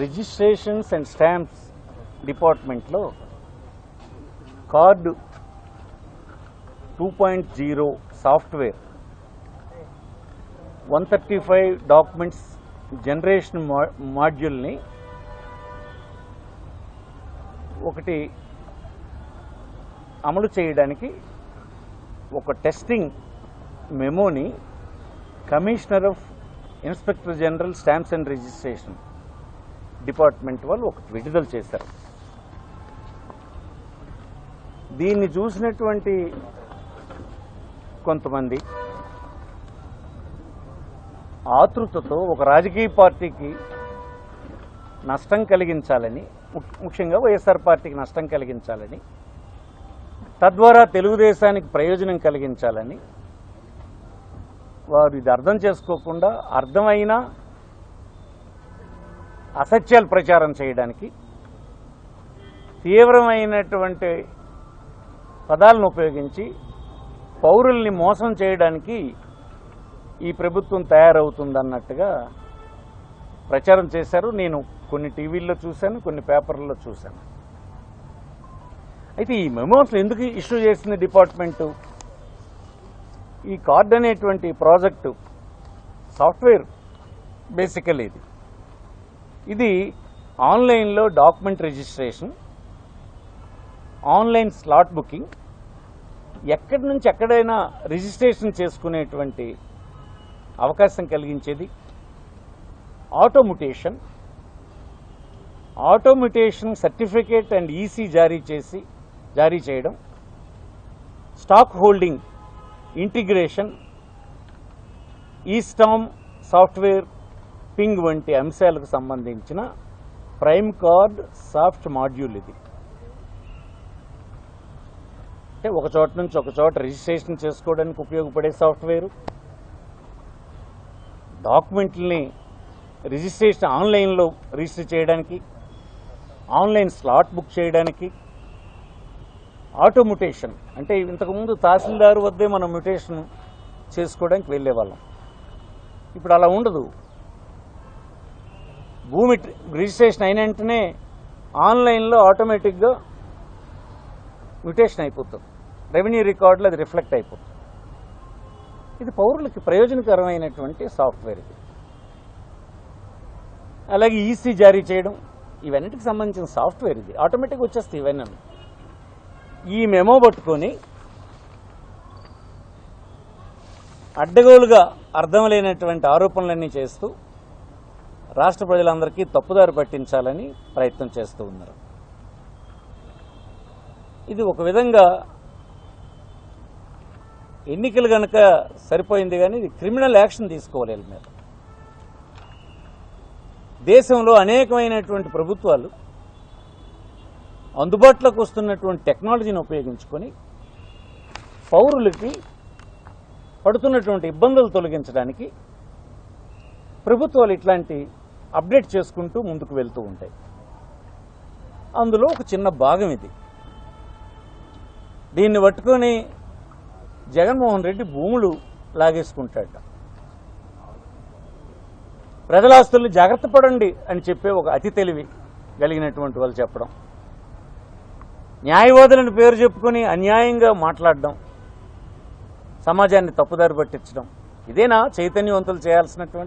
Registrations and stamps డిపార్ట్మెంట్లో card two point zero software one thirty five documents generation మా మాడ్యూల్ని ఒకటి అమలు చేయడానికి ఒక testing Memoni commissioner of inspector general stamps and registration department వాళ్ళు ఒకటి విడుదల చేశారు. దీన్ని చూసినటువంటి కొంతమంది ఆతృతతో ఒక రాజకీయ పార్టీకి నష్టం కలిగించాలని ముఖ్యంగా వైఎస్ఆర్ పార్టీకి నష్టం కలిగించాలని తద్వారా తెలుగుదేశానికి ప్రయోజనం కలిగించాలని వారు ఇది అర్థం చేసుకోకుండా అర్థమైనా అసత్యాలు ప్రచారం చేయడానికి తీవ్రమైనటువంటి పదాలను ఉపయోగించి పౌరుల్ని మోసం చేయడానికి ఈ ప్రభుత్వం తయారవుతుందన్నట్టుగా ప్రచారం చేశారు. నేను కొన్ని టీవీల్లో చూశాను కొన్ని పేపర్లలో చూశాను. అయితే ఈ మెమోస్ ఎందుకు ఇష్యూ చేసింది డిపార్ట్మెంటు? ఈ కార్డ్ అనేటువంటి ప్రాజెక్టు సాఫ్ట్వేర్ బేసికల్ ఇది. ఇది ఆన్లైన్లో document registration online slot booking ఎక్కడి నుంచి ఎక్కడైనా రిజిస్ట్రేషన్ చేసుకునేటువంటి అవకాశం కలిగించేది auto mutation auto mutation certificate and EC జారీ చేసి జారీ చేయడం stock holding integration e stamp software ping వంటి అంశాలకు సంబంధించిన ప్రైమ్ కార్డ్ సాఫ్ట్ మాడ్యూల్ ఇది. అంటే ఒక చోట నుంచి ఒక చోట రిజిస్ట్రేషన్ చేసుకోవడానికి ఉపయోగపడే సాఫ్ట్వేరు. డాక్యుమెంట్లని రిజిస్ట్రేషన్ ఆన్లైన్లో రిజిస్టర్ చేయడానికి ఆన్లైన్ స్లాట్ బుక్ చేయడానికి ఆటోముటేషన్ అంటే ఇంతకుముందు తహసీల్దారు వద్దే మనం మ్యుటేషన్ చేసుకోవడానికి వెళ్ళేవాళ్ళం. ఇప్పుడు అలా ఉండదు. భూమి రిజిస్ట్రేషన్ అయిన వెంటనే ఆన్లైన్లో ఆటోమేటిక్గా మ్యుటేషన్ అయిపోతుంది. రెవెన్యూ రికార్డులో అది రిఫ్లెక్ట్ అయిపోతుంది. ఇది పౌరులకి ప్రయోజనకరమైనటువంటి సాఫ్ట్వేర్ ఇది. అలాగే ఈసీ జారీ చేయడం ఇవన్నిటికి సంబంధించిన సాఫ్ట్వేర్ ఇది. ఆటోమేటిక్గా వచ్చేస్తాయి ఇవన్నీ. ఈ మెమో పట్టుకొని అడ్డగోలుగా అర్థం లేనటువంటి ఆరోపణలన్నీ చేస్తూ రాష్ట్ర ప్రజలందరికీ తప్పుదారి పట్టించాలని ప్రయత్నం చేస్తూ ఉన్నారు. ఇది ఒక విధంగా ఎన్నికలు కనుక సరిపోయింది కానీ ఇది క్రిమినల్ యాక్షన్ తీసుకోవాలి వీళ్ళ మీద. దేశంలో అనేకమైనటువంటి ప్రభుత్వాలు అందుబాటులోకి వస్తున్నటువంటి టెక్నాలజీని ఉపయోగించుకొని పౌరులకి పడుతున్నటువంటి ఇబ్బందులు తొలగించడానికి ప్రభుత్వాలు ఇట్లాంటి అప్డేట్ చేసుకుంటూ ముందుకు వెళ్తూ ఉంటాయి. అందులో ఒక చిన్న భాగం ఇది. దీన్ని పట్టుకొని జగన్మోహన్ రెడ్డి భూములు లాగేసుకుంటాడట. ప్రజలాస్తుల్ని జాగ్రత్త పడండి అని చెప్పే ఒక అతి తెలివి కలిగినటువంటి వాళ్ళు చెప్పడం. న్యాయవాదులను పేరు చెప్పుకొని అన్యాయంగా మాట్లాడడం. సమాజాన్ని తప్పుదారి పట్టించడం. ఇదేనా చైతన్యవంతులు చేయాల్సినటువంటి